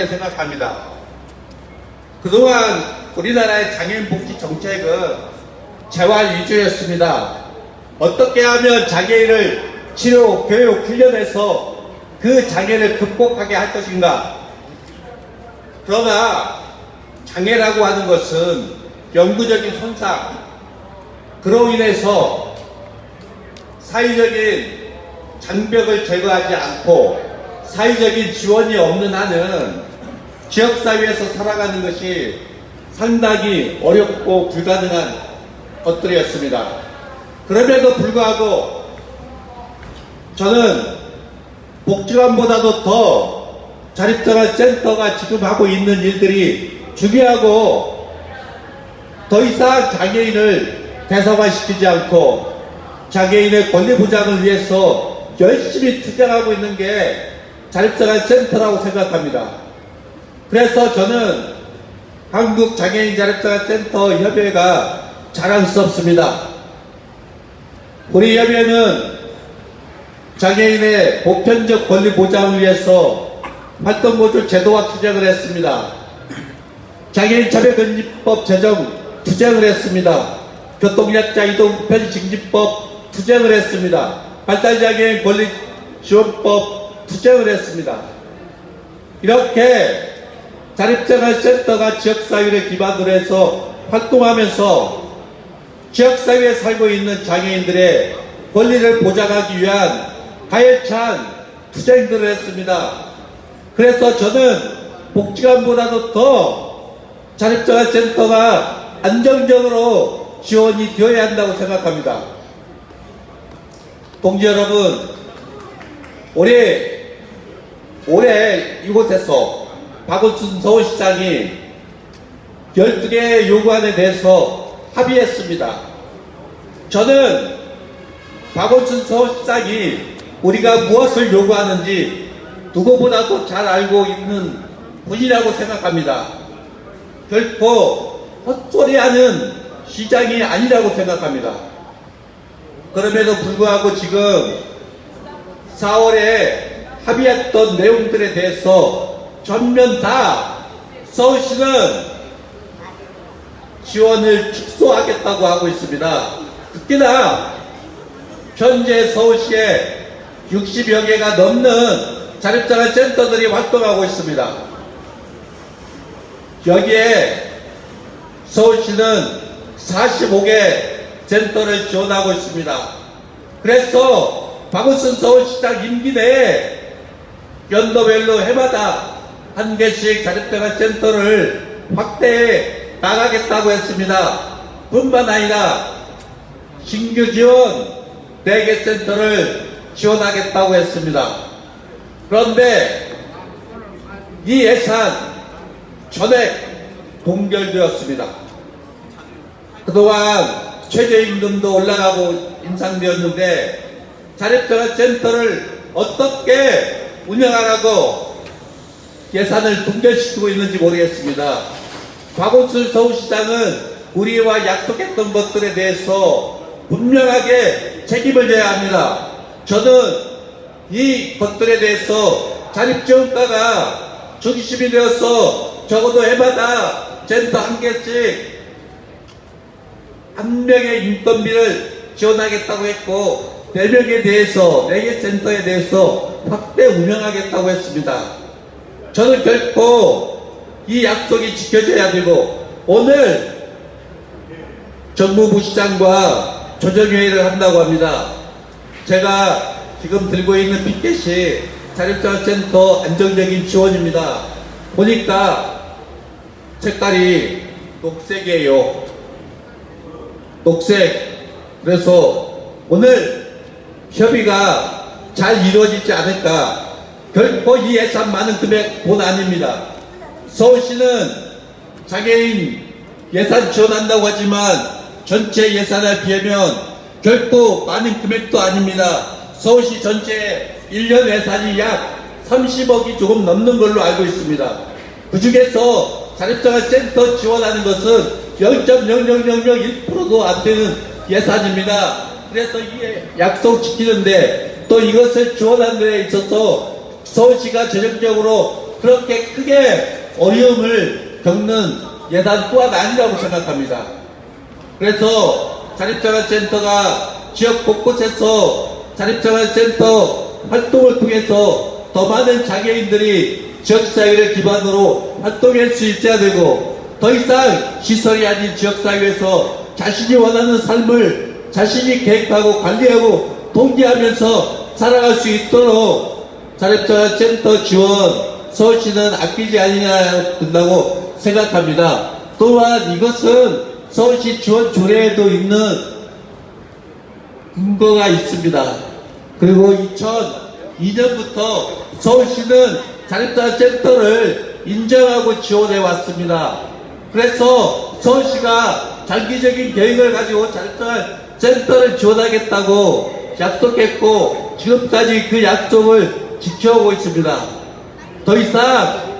그렇게 생각합니다. 그동안 우리나라의 장애인 복지 정책은 재활 위주였습니다. 어떻게 하면 장애인을 치료, 교육, 훈련해서 그 장애를 극복하게 할 것인가? 그러나 장애라고 하는 것은 영구적인 손상, 그로 인해서 사회적인 장벽을 제거하지 않고 사회적인 지원이 없는 한은 지역사회에서 살아가는 것이 상당히 어렵고 불가능한 것들이었습니다. 그럼에도 불구하고 저는 복지관보다도 더 자립생활 센터가 지금 하고 있는 일들이 중요하고 더 이상 장애인을 대상화시키지 않고 장애인의 권리 보장을 위해서 열심히 투쟁하고 있는 게 자립생활 센터라고 생각합니다. 그래서 저는 한국 장애인 자립생활 센터 협의회가 자랑스럽습니다. 우리 협의회는 장애인의 보편적 권리 보장을 위해서 활동보조 제도화 투쟁을 했습니다. 장애인 차별금지법 제정 투쟁을 했습니다. 교통약자 이동 편 징집법 투쟁을 했습니다. 발달장애인 권리 지원법 투쟁을 했습니다. 이렇게 자립생활 센터가 지역사회를 기반으로 해서 활동하면서 지역사회에 살고 있는 장애인들의 권리를 보장하기 위한 가열찬 투쟁들을 했습니다. 그래서 저는 복지관보다도 더 자립생활 센터가 안정적으로 지원이 되어야 한다고 생각합니다. 동지 여러분, 올해, 올해 이곳에서 박원순 서울시장이 12개의 요구안에 대해서 합의했습니다. 저는 박원순 서울시장이 우리가 무엇을 요구하는지 누구보다도 잘 알고 있는 분이라고 생각합니다. 결코 헛소리하는 시장이 아니라고 생각합니다. 그럼에도 불구하고 지금 4월에 합의했던 내용들에 대해서 전면 다 서울시는 지원을 축소하겠다고 하고 있습니다. 특히나 현재 서울시에 60여 개가 넘는 자립생활 센터들이 활동하고 있습니다. 여기에 서울시는 45개 센터를 지원하고 있습니다. 그래서 박원순 서울시장 임기 내에 연도별로 해마다 한 개씩 자립생활 센터를 확대해 나가겠다고 했습니다. 뿐만 아니라 신규 지원 4개 센터를 지원하겠다고 했습니다. 그런데 이 예산 전액 동결되었습니다. 그동안 최저임금도 올라가고 인상되었는데 자립생활 센터를 어떻게 운영하라고 예산을 동결시키고 있는지 모르겠습니다. 박원순 서울시장은 우리와 약속했던 것들에 대해서 분명하게 책임을 져야 합니다. 저는 이 것들에 대해서 자립지원가가 중심이 되어서 적어도 해마다 센터 한 개씩 한 명의 인건비를 지원하겠다고 했고 네 명에 대해서 네개 센터에 대해서 확대 운영하겠다고 했습니다. 저는 결코 이 약속이 지켜져야 되고 오늘 정무부 시장과 조정회의를 한다고 합니다. 제가 지금 들고 있는 피켓이 자립자센터 안정적인 지원입니다. 보니까 색깔이 녹색이에요. 녹색. 그래서 오늘 협의가 잘 이루어지지 않을까. 결코 이 예산 많은 금액 본 아닙니다. 서울시는 장애인 예산 지원한다고 하지만 전체 예산에 비하면 결코 많은 금액도 아닙니다. 서울시 전체 1년 예산이 약 30억이 조금 넘는 걸로 알고 있습니다. 그 중에서 자립생활 센터 지원하는 것은 0.0001%도 안 되는 예산입니다. 그래서 이 약속 지키는데 또 이것을 지원하는 데 있어서 서울시가 전형적으로 그렇게 크게 어려움을 겪는 예산 또한 아니라고 생각합니다. 그래서 자립생활센터가 지역 곳곳에서 자립생활센터 활동을 통해서 더 많은 장애인들이 지역사회를 기반으로 활동할 수 있어야 되고 더 이상 시설이 아닌 지역사회에서 자신이 원하는 삶을 자신이 계획하고 관리하고 동기하면서 살아갈 수 있도록 자립생활센터 지원 서울시는 아끼지 아니냐 된다고 생각합니다. 또한 이것은 서울시 지원 조례에도 있는 근거가 있습니다. 그리고 2002년부터 서울시는 자립자 센터를 인정하고 지원해 왔습니다. 그래서 서울시가 장기적인 계획을 가지고 자립자 센터를 지원하겠다고 약속했고 지금까지 그 약속을 지켜오고 있습니다. 더 이상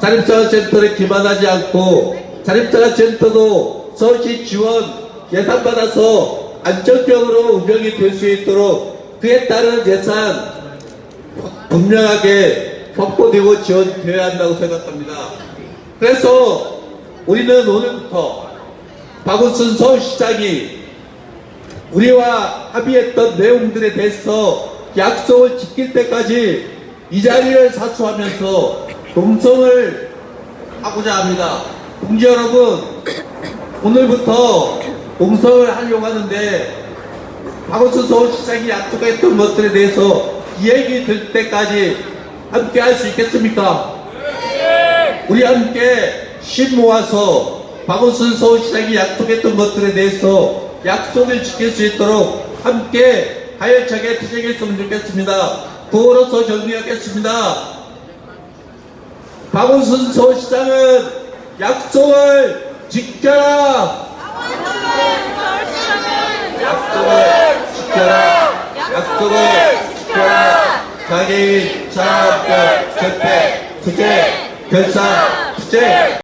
자립자센터를 기만하지 않고 자립자센터도 서울시 지원 예산 받아서 안정적으로 운영이 될 수 있도록 그에 따른 예산 분명하게 확보되고 지원되어야 한다고 생각합니다. 그래서 우리는 오늘부터 박원순 서울시장이 우리와 합의했던 내용들에 대해서 약속을 지킬 때까지 이 자리를 사수하면서 농성을 하고자 합니다. 동지 여러분, 오늘부터 농성을 하려고 하는데 박원순 서울시장이 약속했던 것들에 대해서 이 얘기 들 때까지 함께 할 수 있겠습니까? 우리 함께 심 모아서 박원순 서울시장이 약속했던 것들에 대해서 약속을 지킬 수 있도록 함께 가열차게 투쟁했으면 좋겠습니다. 구호로서 정리하겠습니다. 박원순 서울시장은 약속을 지켜라! 약속을 지켜라! 약속을 지켜라! 장애인 산업별 절대 투쟁 결산 투쟁